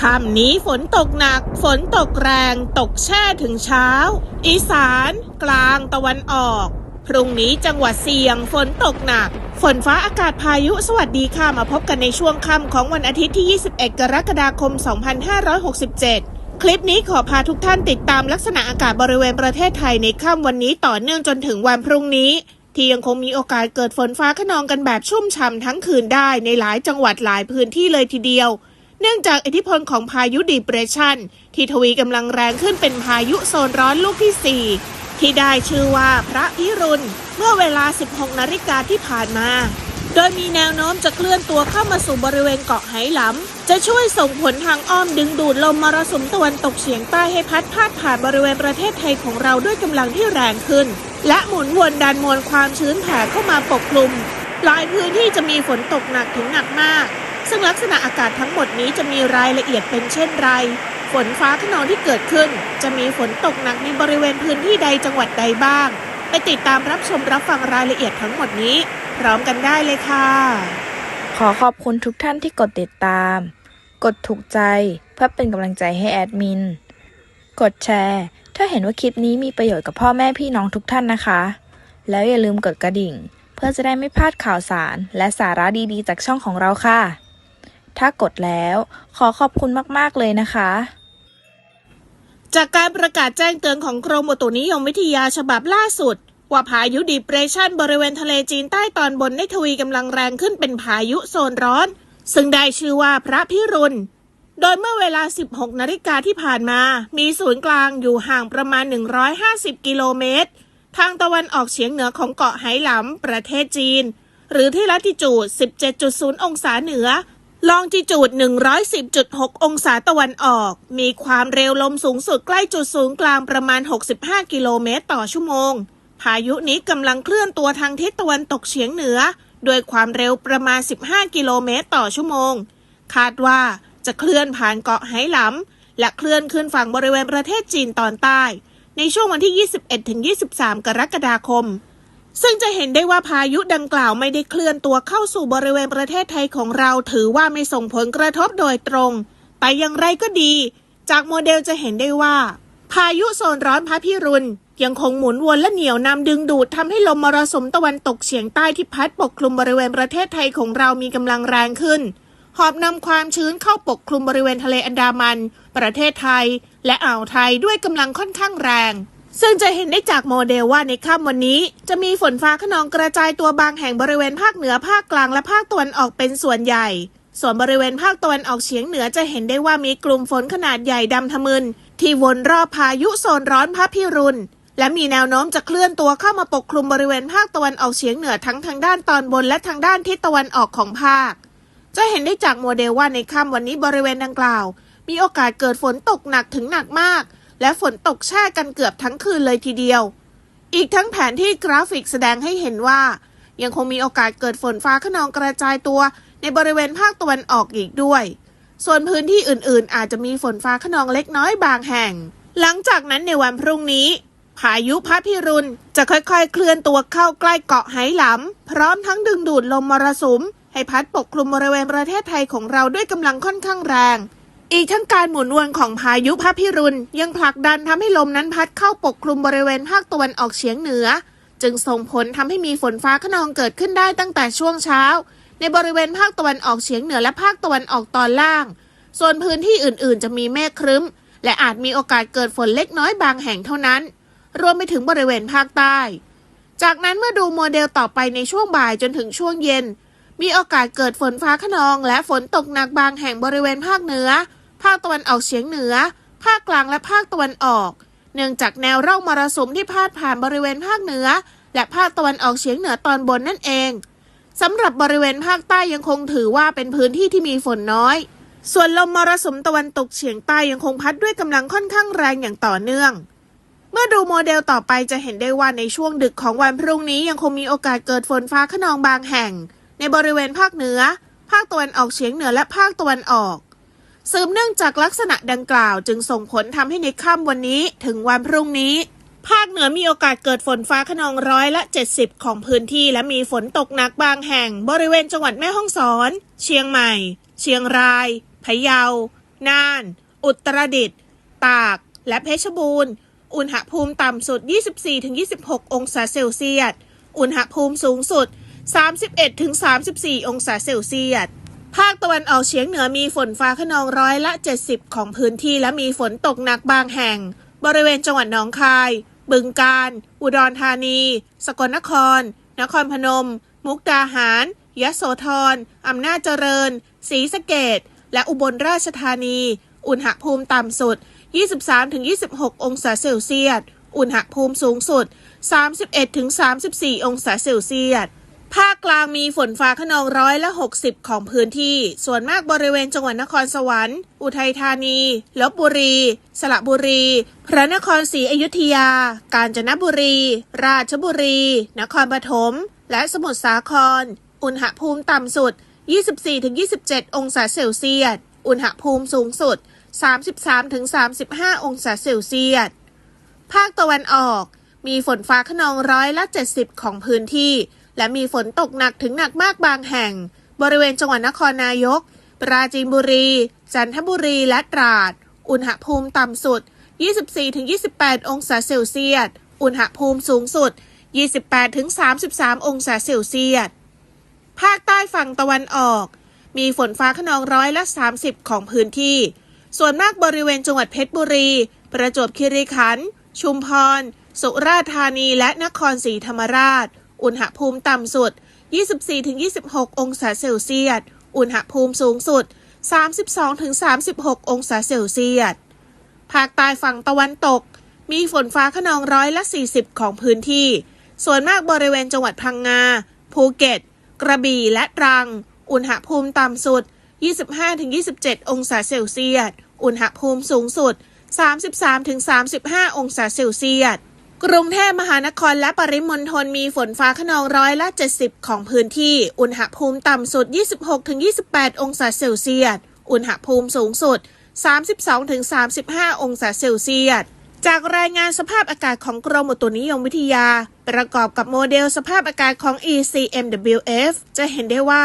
ค่ำนี้ฝนตกหนัก ฝนตกแรง ตกแช่ถึงเช้า อีสาน กลางตะวันออก พรุ่งนี้จังหวัดเสี่ยง ฝนตกหนัก ฝนฟ้าอากาศพายุสวัสดีค่ะ มาพบกันในช่วงค่ำของวันอาทิตย์ที่ 21 กรกฎาคม 2567คลิปนี้ขอพาทุกท่านติดตามลักษณะอากาศบริเวณประเทศไทยในค่ำวันนี้ต่อเนื่องจนถึงวันพรุ่งนี้ ที่ยังคงมีโอกาสเกิดฝนฟ้าขนองกันแบบชุ่มฉ่ำทั้งคืนได้ในหลายจังหวัดหลายพื้นที่เลยทีเดียว เนื่องจากอิทธิพลของพายุดีเปรชันที่ทวีกำลังแรงขึ้นเป็นพายุโซนร้อนลูกที่ 4 ที่ได้ชื่อว่าพระพิรุณ เมื่อเวลา 16 นาฬิกาที่ผ่านมา โดยมีแนวโน้มจะเคลื่อนตัวเข้ามาสู่บริเวณเกาะไหหลำ จะช่วยส่งผลทางอ้อมดึงดูดลมมรสุมตะวันตกเฉียงใต้ให้พัดพาดผ่านบริเวณประเทศไทยของเราด้วยกำลังที่แรงขึ้น และหมุนวนดันมวลความชื้นแผ่เข้ามาปกคลุมหลายพื้นที่จะมีฝนตกหนักถึงหนักมาก ซึ่งลักษณะอากาศทั้งหมดนี้จะมีรายละเอียดเป็นเช่นไร ฝนฟ้าขนองที่เกิดขึ้น จะมีฝนตกหนักในบริเวณพื้นที่ใดจังหวัดใดบ้าง ไปติดตามรับชมรับฟังรายละเอียดทั้งหมดนี้ พร้อมกันได้เลยค่ะ ขอขอบคุณทุกท่านที่กดติดตาม กดถูกใจเพื่อเป็นกำลังใจให้แอดมิน กดแชร์ ถ้าเห็นว่าคลิปนี้มีประโยชน์กับพ่อแม่พี่น้องทุกท่านนะคะ แล้วอย่าลืมกดกระดิ่ง เพื่อจะได้ไม่พลาดข่าวสาร และสาระดีๆ จากช่องของเราค่ะ ถ้ากดแล้ว ขอขอบคุณมากๆเลยนะคะ จากการประกาศแจ้งเตือนของกรมอุตุนิยมวิทยาฉบับล่าสุด ว่าพายุดีเปรชันบริเวณทะเลจีนใต้ตอนบนได้ทวีกำลังแรงขึ้นเป็นพายุโซนร้อน ซึ่งได้ชื่อว่าพระพิรุณโดยเมื่อเวลา 16 นาฬิกาที่ผ่านมา มีศูนย์กลางอยู่ห่างประมาณ 150 กิโลเมตร ทางตะวันออกเฉียงเหนือของเกาะไหหลำ ประเทศจีน หรือที่ลัติจูด 17.0 องศาเหนือ ลองจิจูด 110.6 องศาตะวันออก มีความเร็วลมสูงสุดใกล้จุดศูนย์กลางประมาณ 65 กิโลเมตรต่อชั่วโมง พายุนี้กำลังเคลื่อนตัวทางทิศตะวันตกเฉียงเหนือ โดยความเร็วประมาณ 15 กิโลเมตรต่อชั่วโมง คาดว่าจะเคลื่อนผ่านเกาะไหหลำ และเคลื่อนขึ้นฝั่งบริเวณประเทศจีนตอนใต้ ในช่วงวันที่ 21-23 กรกฎาคม ซึ่งจะเห็นได้ว่าพายุดังกล่าวไม่ได้เคลื่อนตัวเข้าสู่บริเวณประเทศไทยของเรา ถือว่าไม่ส่งผลกระทบโดยตรง แต่อย่างไรก็ดี จากโมเดลจะเห็นได้ว่า พายุโซนร้อนพระพิรุณยังคงหมุนวนและเหนียวนำดึงดูดทำให้ลมมรสุมตะวันตกเฉียงใต้ที่พัดปกคลุมบริเวณประเทศไทยของเรามีกำลังแรงขึ้น หอบนำความชื้นเข้าปกคลุมบริเวณทะเลอันดามัน ประเทศไทย และอ่าวไทยด้วยกำลังค่อนข้างแรง ซึ่งจะเห็นได้จากโมเดลว่าในค่ำวันนี้ จะมีฝนฟ้าขนองกระจายตัวบางแห่งบริเวณภาคเหนือภาคกลางและภาคตะวันออกเป็นส่วนใหญ่ ส่วนบริเวณภาคตะวันออกเฉียงเหนือจะเห็นได้ว่ามีกลุ่มฝนขนาดใหญ่ดำทะมึน ที่วนรอบพายุโซนร้อนพระพิรุณและมีแนวโน้มจะเคลื่อนตัวเข้ามาปกคลุมบริเวณภาคตะวันออกเฉียงเหนือทั้งทางด้านตอนบนและทางด้านทิศตะวันออกของภาค จะเห็นได้จากโมเดลว่าในค่ำวันนี้บริเวณดังกล่าว มีโอกาสเกิดฝนตกหนักถึงหนักมาก และฝนตกแช่กันเกือบทั้งคืนเลยทีเดียว อีกทั้งแผนที่กราฟิกแสดงให้เห็นว่า ยังคงมีโอกาสเกิดฝนฟ้าขนองกระจายตัวในบริเวณภาคตะวันออกอีกด้วย ส่วนพื้นที่อื่นๆ อาจจะมีฝนฟ้าขนองเล็กน้อยบางแห่ง หลังจากนั้นในวันพรุ่งนี้ พายุพระพิรุณจะค่อยๆ เคลื่อนตัวเข้าใกล้เกาะไหหลำพร้อมทั้งดึงดูดลมมรสุม ให้พัดปกคลุมบริเวณประเทศไทยของเราด้วยกำลังค่อนข้างแรง อีกทั้งการหมุนวนของพายุพระพิรุณ ยังผลักดันทำให้ลมนั้นพัดเข้าปกคลุมบริเวณภาคตะวันออกเฉียงเหนือ จึงส่งผลทำให้มีฝนฟ้าขนองเกิดขึ้นได้ตั้งแต่ช่วงเช้า ในบริเวณภาคตะวันออกเฉียงเหนือและภาคตะวันออกตอนล่าง ส่วนพื้นที่อื่นๆ จะมีเมฆครึ้ม และอาจมีโอกาสเกิดฝนเล็กน้อยบางแห่งเท่านั้น รวมไปถึงบริเวณภาคใต้ จากนั้นเมื่อดูโมเดลต่อไปในช่วงบ่ายจนถึงช่วงเย็น มีโอกาสเกิดฝนฟ้าขนอง และฝนตกหนักบางแห่งบริเวณภาคเหนือ ภาคตะวันออกเฉียงเหนือ ภาคกลางและภาคตะวันออก เนื่องจากแนวร่องมรสุมที่พาดผ่านบริเวณภาคเหนือ และภาคตะวันออกเฉียงเหนือตอนบนนั่นเองสำหรับบริเวณภาคใต้ยังคงถือว่าเป็นพื้นที่ที่มีฝนน้อย ส่วนลมมรสุมตะวันตกเฉียงใต้ยังคงพัดด้วยกำลังค่อนข้างแรงอย่างต่อเนื่องเมื่อดูโมเดลต่อไปจะเห็นได้ว่าในช่วงดึกของวันพรุ่งนี้ยังคงมีโอกาสเกิดฝนฟ้าขนองบางแห่ง ในบริเวณภาคเหนือ ภาคตะวันออกเฉียงเหนือและภาคตะวันออก สืบเนื่องจากลักษณะดังกล่าว จึงส่งผลทำให้ในค่ำวันนี้ถึงวันพรุ่งนี้ ภาคเหนือมีโอกาสเกิดฝนฟ้าขนองร้อยละ 70 ของพื้นที่ และมีฝนตกหนักบางแห่ง บริเวณจังหวัดแม่ฮ่องสอน เชียงใหม่ เชียงราย พะเยา น่าน อุตรดิตถ์ตาก และเพชรบูรณ์ อุณหภูมิต่ำสุด 24-26 องศาเซลเซียส อุณหภูมิสูงสุด 31-34 องศาเซลเซียส ภาคตะวันออกเฉียงเหนือมีฝนฟ้าขนองร้อยละ 70 ของพื้นที่และมีฝนตกหนักบางแห่ง บริเวณจังหวัดหนองคาย บึงกาฬ อุดรธานี สกลนคร นครพนม มุกดาหาร ยะโสธร อำนาจเจริญ ศรีสะเกดและอุบลราชธานี อุณหภูมิต่ำสุด 23-26 องศาเซลเซียส อุณหภูมิสูงสุด 31-34 องศาเซลเซียส ภาคกลางมีฝนฟ้าขนองร้อยละ 60 ของพื้นที่ ส่วนมากบริเวณจังหวัดนครสวรรค์ อุทัยธานีลบบุรี สระบุรี พระนครศรีอยุธยา กาญจนบุรี ราชบุรี นครปฐม และสมุทรสาคร อุณหภูมิต่ำสุด 24-27 องศาเซลเซียส อุณหภูมิสูงสุด 33-35 องศาเซลเซียส ภาคตะวันออก มีฝนฟ้าขนองร้อยละ 70 ของพื้นที่ และมีฝนตกหนักถึงหนักมากบางแห่ง บริเวณจังหวัดนครนายก ปราจีนบุรี จันทบุรีและตราด อุณหภูมิต่ำสุด 24-28 องศาเซลเซียส อุณหภูมิสูงสุด 28-33 องศาเซลเซียส ภาคใต้ฝั่งตะวันออก มีฝนฟ้าขนองร้อยละ 30 ของพื้นที่ ส่วนมากบริเวณจังหวัดเพชรบุรี ประจวบคีรีขันธ์ ชุมพร สุราษฎร์ธานีและนครศรีธรรมราช อุณหภูมิต่ำสุด 24-26 องศาเซลเซียส อุณหภูมิสูงสุด 32-36 องศาเซลเซียส ภาคใต้ฝั่งตะวันตก มีฝนฟ้าขนองร้อยละ 40 ของพื้นที่ ส่วนมากบริเวณจังหวัดพังงา ภูเก็ต กระบี่ และตรัง อุณหภูมิต่ำสุด 25-27 องศาเซลเซียส อุณหภูมิสูงสุด 33-35 องศาเซลเซียส กรุงเทพมหานครและปริมณฑลมีฝนฟ้าขนองร้อยละ 70 ของพื้นที่ อุณหภูมิต่ำสุด 26-28 องศาเซลเซียส อุณหภูมิสูงสุด 32-35 องศาเซลเซียส จากรายงานสภาพอากาศของกรมอุตุนิยมวิทยา ประกอบกับโมเดลสภาพอากาศของ ECMWF จะเห็นได้ว่า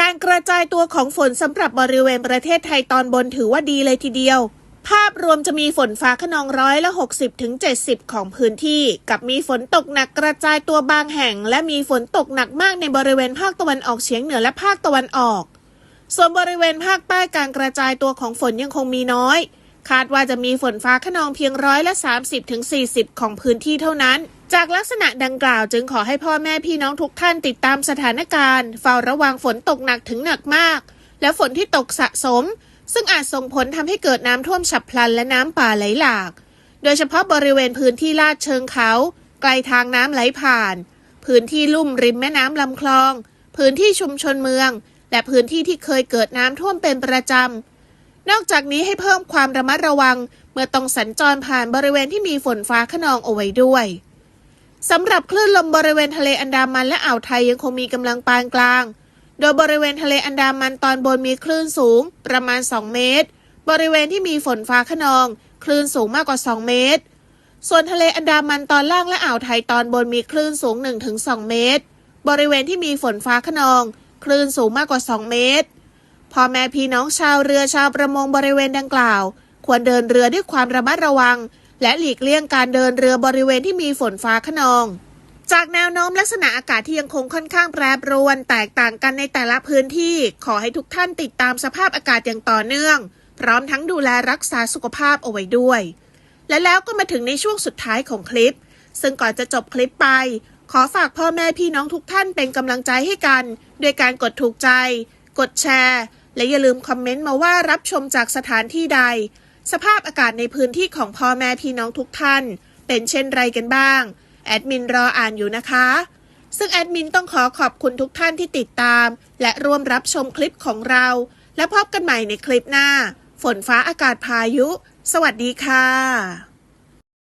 การกระจายตัวของฝนสำหรับบริเวณประเทศไทยตอนบนถือว่าดีเลยทีเดียว ภาพรวมจะมีฝนฟ้าขนองร้อยละ 60ถึง70 ของพื้นที่ กับมีฝนตกหนักกระจายตัวบางแห่ง และมีฝนตกหนักมากในบริเวณภาคตะวันออกเฉียงเหนือและภาคตะวันออก ส่วนบริเวณภาคใต้การกระจายตัวของฝนยังคงมีน้อย คาดว่าจะมีฝนฟ้าขนองเพียงร้อยละ 30ถึง40 ของพื้นที่เท่านั้น จากลักษณะดังกล่าวจึงขอให้พ่อแม่พี่น้องทุกท่านติดตามสถานการณ์ เฝ้าระวังฝนตกหนักถึงหนักมาก และฝนที่ตกสะสม ซึ่งอาจส่งผลทำให้เกิดน้ำท่วมฉับพลันและน้ำป่าไหลหลาก โดยเฉพาะบริเวณพื้นที่ลาดเชิงเขา ไกลทางน้ำไหลผ่าน พื้นที่ลุ่มริมแม่น้ำลำคลอง พื้นที่ชุมชนเมือง และพื้นที่ที่เคยเกิดน้ำท่วมเป็นประจำ นอกจากนี้ให้เพิ่มความระมัดระวัง เมื่อต้องสัญจรผ่านบริเวณที่มีฝนฟ้าขนองเอาไว้ด้วยสำหรับคลื่นลมบริเวณทะเลอันดามันและอ่าวไทยยังคงมีกำลังปานกลาง โดยบริเวณทะเลอันดามันตอนบนมีคลื่นสูงประมาณ 2 เมตร บริเวณที่มีฝนฟ้าขนอง คลื่นสูงมากกว่า 2 เมตร ส่วนทะเลอันดามันตอนล่างและอ่าวไทยตอนบนมีคลื่นสูง 1-2 เมตร บริเวณที่มีฝนฟ้าขนอง คลื่นสูงมากกว่า 2 เมตร พ่อแม่พี่น้องชาวเรือชาวประมงบริเวณดังกล่าว ควรเดินเรือด้วยความระมัดระวัง และหลีกเลี่ยงการเดินเรือบริเวณที่มีฝนฟ้าขนอง จากแนวโน้มลักษณะอากาศที่ยังคงค่อนข้างแปรปรวน แตกต่างกันในแต่ละพื้นที่ ขอให้ทุกท่านติดตามสภาพอากาศอย่างต่อเนื่อง พร้อมทั้งดูแลรักษาสุขภาพเอาไว้ด้วย และแล้วก็มาถึงในช่วงสุดท้ายของคลิป ซึ่งก่อนจะจบคลิปไป ขอฝากพ่อแม่พี่น้องทุกท่านเป็นกำลังใจให้กัน ด้วยการกดถูกใจ กดแชร์ และอย่าลืมคอมเมนต์มาว่ารับชมจากสถานที่ใด สภาพอากาศในพื้นที่ของพ่อแม่พี่น้องทุกท่าน เป็นเช่นไรกันบ้าง แอดมินรออ่านอยู่นะคะ ซึ่งแอดมินต้องขอขอบคุณทุกท่านที่ติดตาม และร่วมรับชมคลิปของเรา และพบกันใหม่ในคลิปหน้า ฝนฟ้าอากาศพายุ สวัสดีค่ะ